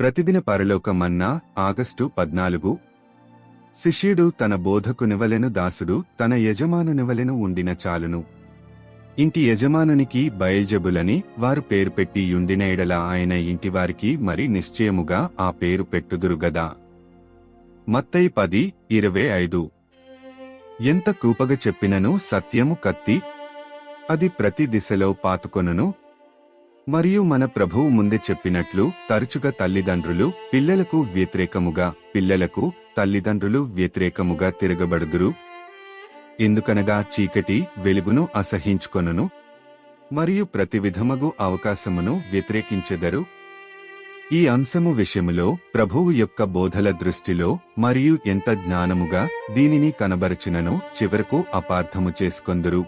ప్రతిదిన పరలోక మన్నా ఆగస్టు పద్నాలుగు. శిష్యుడు తన బోధకు నివలెను దాసుడు తన యజమానునివలెను ఉండిన చాలును. ఇంటి యజమానునికి బయల్జబులని వారు పేరు పెట్టి యుండిన ఎడల ఆయన ఇంటివారికి మరి నిశ్చయముగా ఆ పేరు పెట్టుదురుగదా మత్తై పది ఇరవై ఐదు. ఎంత కూపగ చెప్పినను సత్యము కత్తి? అది ప్రతి దిశలో పాతుకొనును మరియు మన ప్రభువు ముందే చెప్పినట్లు తరచుగా తల్లిదండ్రులు పిల్లలకు వ్యతిరేకముగా పిల్లలకు తల్లిదండ్రులు వ్యతిరేకముగా తిరగబడుదురు. ఎందుకనగా చీకటి వెలుగును అసహించుకొనును మరియు ప్రతి విధముగు అవకాశమును వ్యతిరేకించెదరు. ఈ అంశము విషయములో ప్రభువు యొక్క బోధల దృష్టిలో మరియు ఎంత జ్ఞానముగా దీనిని కనబరచినను చివరకు అపార్థము చేసుకొందురు.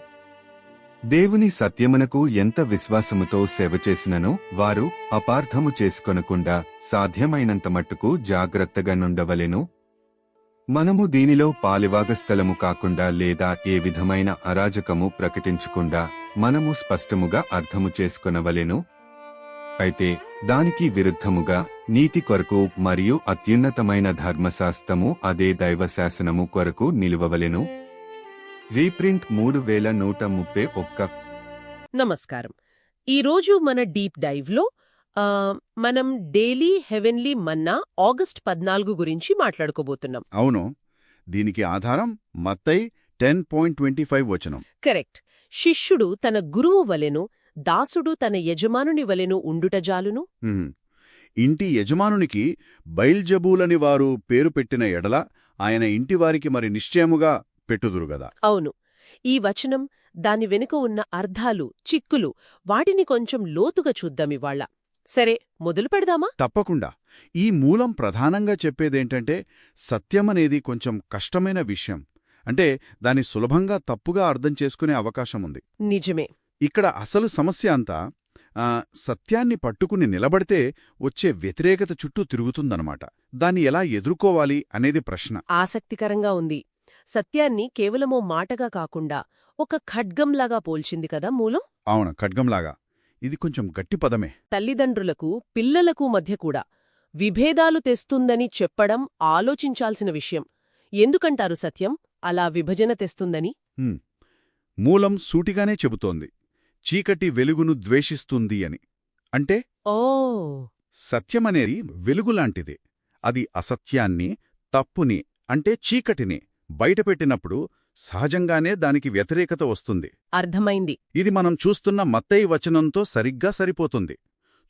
దేవుని సత్యమునకు ఎంత విశ్వాసముతో సేవ చేసిననో వారు అపార్థము చేసుకొనకుండా సాధ్యమైనంత మట్టుకు జాగ్రత్తగా నుండవలెను. మనము దీనిలో పాలివాగస్థలము కాకుండా లేదా ఏ విధమైన అరాజకము ప్రకటించకుండా మనము స్పష్టముగా అర్థము చేసుకొనవలెను. అయితే దానికి విరుద్ధముగా నీతి కొరకు మరియు అత్యున్నతమైన ధర్మశాస్త్రము అదే దైవశాసనము కొరకు నిలువవలెను. రీప్రింట్ మూడు వేల నూట ముప్పై ఒక్క. నమస్కారం. ఈరోజు మన డీప్ డైవ్లో మనం డైలీ హెవెన్లీ మన్నా ఆగస్ట్ పద్నాలుగు గురించి మాట్లాడుకోబోతున్నాం. అవును. దీనికి ఆధారం మత్తై టెన్ పాయింట్ ట్వంటీ ఫైవ్ వచనం. కరెక్ట్. శిష్యుడు తన గురువు వలెను దాసుడు తన యజమానుని వలెను ఉండుటజాలును హ్మ్. ఇంటి యజమానునికి బయల్జబూలని వారు పేరు పెట్టిన ఎడల ఆయన ఇంటివారికి మరి నిశ్చయముగా పెట్టుదురుగదా. అవును. ఈ వచనం దాని వెనుక ఉన్న అర్థాలు చిక్కులు వాటిని కొంచెం లోతుగా చూద్దామివాళ సరే మొదలు పెడదామా? తప్పకుండా. ఈ మూలం ప్రధానంగా చెప్పేదేంటంటే సత్యమనేది కొంచెం కష్టమైన విషయం. అంటే దాన్ని సులభంగా తప్పుగా అర్థం చేసుకునే అవకాశం ఉంది. నిజమే. ఇక్కడ అసలు సమస్య అంతా సత్యాన్ని పట్టుకుని నిలబడితే వచ్చే వ్యతిరేకత చుట్టూ తిరుగుతుందన్నమాట. దాన్ని ఎలా ఎదుర్కోవాలి అనేది ప్రశ్న. ఆసక్తికరంగా ఉంది. సత్యాన్ని కేవలమో మాటగా కాకుండా ఒక ఖడ్గంలాగా పోల్చింది కదా మూలం? అవును ఖడ్గంలాగా. ఇది కొంచెం గట్టి పదమే. తల్లిదండ్రులకు పిల్లలకు మధ్య కూడా విభేదాలు తెస్తుందని చెప్పడం ఆలోచించాల్సిన విషయం. ఎందుకంటారు సత్యం? అలా విభజన తెస్తుందని. మూలం సూటిగానే చెబుతోంది. చీకటి వెలుగును ద్వేషిస్తుంది అని. అంటే? ఓ! సత్యమనేది వెలుగులాంటిదే. అది అసత్యాన్ని తప్పుని అంటే చీకటిని. బయటపెట్టినప్పుడు సహజంగానే దానికి వ్యతిరేకత వస్తుంది. అర్థమైంది. ఇది మనం చూస్తున్న మత్తయి వచనంతో సరిగ్గా సరిపోతుంది.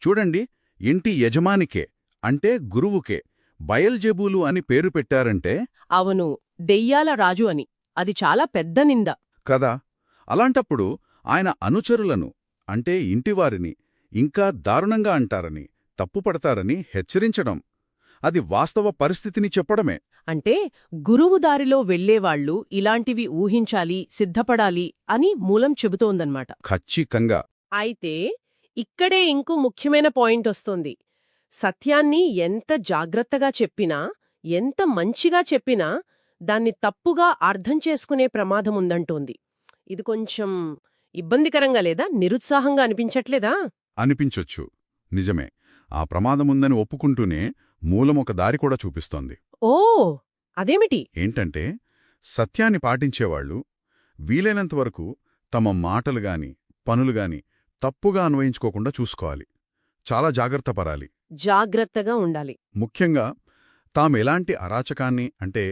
చూడండి ఇంటి యజమానికే అంటే గురువుకే బయల్జెబూలు అని పేరు పెట్టారంటే? అవును దెయ్యాల రాజు అని. అది చాలా పెద్ద నింద. కదా అలాంటప్పుడు ఆయన అనుచరులను అంటే ఇంటివారిని ఇంకా దారుణంగా అంటారని తప్పుపడతారని హెచ్చరించడం అది వాస్తవ పరిస్థితిని చెప్పడమే. అంటే గురువు దారిలో వెళ్ళేవాళ్ళు ఇలాంటివి ఊహించాలి సిద్ధపడాలి అని మూలం చెబుతోందన్నమాట. ఖచ్చితంగా. అయితే ఇక్కడే ఇంకో ముఖ్యమైన పాయింట్ వస్తోంది. సత్యాన్ని ఎంత జాగ్రత్తగా చెప్పినా ఎంత మంచిగా చెప్పినా దాన్ని తప్పుగా అర్థం చేసుకునే ప్రమాదముందంటోంది ఇది కొంచెం ఇబ్బందికరంగా లేదా నిరుత్సాహంగా అనిపించట్లేదా? అనిపించొచ్చు. నిజమే. ఆ ప్రమాదముందని ఒప్పుకుంటూనే మూలం ఒక దారి కూడా చూపిస్తోంది. ఓ! అదేమిటి? ఏంటంటే సత్యాన్ని పాటించేవాళ్ళు వీలైనంతవరకు తమ మాటలుగాని పనులుగాని తప్పుగా అన్వయించుకోకుండా చూసుకోవాలి. చాలా జాగ్రత్త పరాలి జాగ్రత్తగా ఉండాలి. ముఖ్యంగా తాము ఎలాంటి అరాచకాన్ని అంటే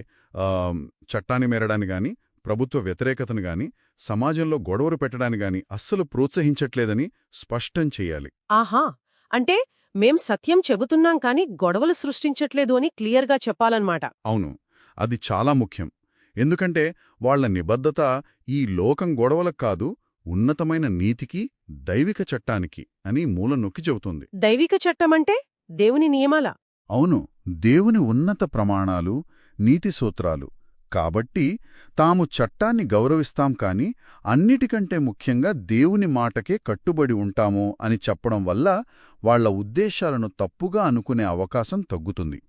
చట్టాన్ని మేరడాన్ని గాని ప్రభుత్వ వ్యతిరేకతను గాని సమాజంలో గొడవలు పెట్టడాన్ని గాని అస్సలు ప్రోత్సహించట్లేదని స్పష్టం చెయ్యాలి ఆహా! అంటే మేం సత్యం చెబుతున్నాం కాని గొడవలు సృష్టించట్లేదు అని క్లియర్గా చెప్పాలన్నమాట. అవును అది చాలా ముఖ్యం. ఎందుకంటే వాళ్ళ నిబద్ధత ఈ లోకం గొడవలకు కాదు ఉన్నతమైన నీతికి దైవిక చట్టానికి అని మూల నొక్కి చెబుతుంది. దైవిక చట్టమంటే దేవుని నియమాల. అవును దేవుని ఉన్నత ప్రమాణాలు నీతి సూత్రాలు కాబట్టి తాము చట్టాన్ని గౌరవిస్తాం కాని అన్నిటికంటే ముఖ్యంగా దేవుని మాటకే కట్టుబడి ఉంటాము అని చెప్పడం వల్ల వాళ్ళ ఉద్దేశాలను తప్పుగా అనుకునే అవకాశం తగ్గుతుంది.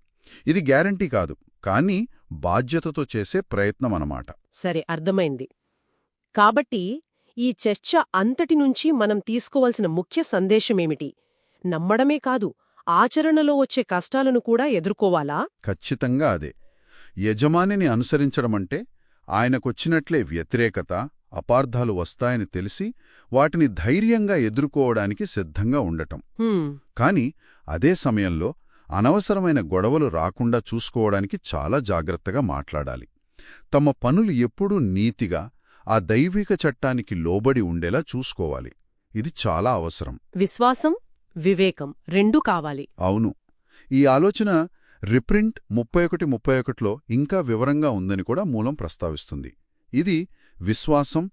ఇది గ్యారంటీ కాదు కానీ బాధ్యతతో చేసే ప్రయత్నమనమాట సరే అర్థమైంది. కాబట్టి ఈ చర్చ అంతటి నుంచి మనం తీసుకోవలసిన ముఖ్య సందేశమేమిటి? నమ్మడమే కాదు ఆచరణలో వచ్చే కష్టాలను కూడా ఎదుర్కోవాలా? ఖచ్చితంగా అదే. యజమానిని అనుసరించడమంటే ఆయనకొచ్చినట్లే వ్యతిరేకత అపార్థాలు వస్తాయని తెలిసి వాటిని ధైర్యంగా ఎదుర్కోవడానికి సిద్ధంగా ఉండటం. కాని అదే సమయంలో అనవసరమైన గొడవలు రాకుండా చూసుకోవడానికి చాలా జాగ్రత్తగా మాట్లాడాలి. తమ పనులు ఎప్పుడూ నీతిగా ఆ దైవిక చట్టానికి లోబడి ఉండేలా చూసుకోవాలి. ఇది చాలా అవసరం. విశ్వాసం వివేకం రెండూ కావాలి. అవును. ఈ ఆలోచన రిప్రింట్ ముప్పై ఒకటి ముప్పై ఒకటిలో ఇంకా వివరంగా ఉందని కూడా మూలం ప్రస్తావిస్తుంది. ఇది విశ్వాసం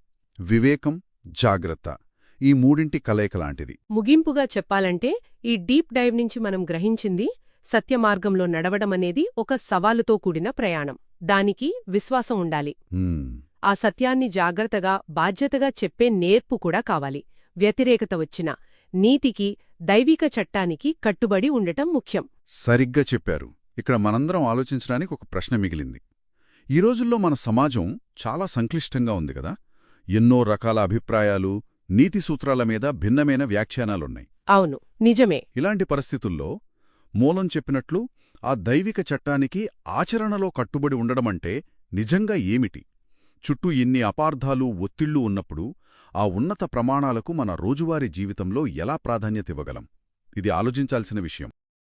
వివేకం జాగ్రత్త ఈ మూడింటి కలయిక లాంటిది. ముగింపుగా చెప్పాలంటే ఈ డీప్ డైవ్ నుంచి మనం గ్రహించింది సత్యమార్గంలో నడవడమనేది ఒక సవాలుతో కూడిన ప్రయాణం. దానికి విశ్వాసం ఉండాలి. ఆ సత్యాన్ని జాగ్రత్తగా బాధ్యతగా చెప్పే నేర్పు కూడా కావాలి. వ్యతిరేకత వచ్చినా నీతికి దైవిక చట్టానికి కట్టుబడి ఉండటం ముఖ్యం. సరిగ్గా చెప్పారు. ఇక్కడ మనందరం ఆలోచించడానికి ఒక ప్రశ్న మిగిలింది. ఈ రోజుల్లో మన సమాజం చాలా సంక్లిష్టంగా ఉంది కదా? ఎన్నో రకాల అభిప్రాయాలు నీతి సూత్రాల మీద భిన్నమైన వ్యాఖ్యానాలున్నాయి. అవును నిజమే. ఇలాంటి పరిస్థితుల్లో మూలం చెప్పినట్లు ఆ దైవిక చట్టానికి ఆచరణలో కట్టుబడి ఉండడమంటే నిజంగా ఏమిటి? చుట్టూ ఇన్ని అపార్థాలు ఒత్తిళ్ళు ఉన్నప్పుడు ఆ ఉన్నత ప్రమాణాలకు మన రోజువారీ జీవితంలో ఎలా ప్రాధాన్యత ఇవ్వగలం? ఇది ఆలోచించాల్సిన విషయం.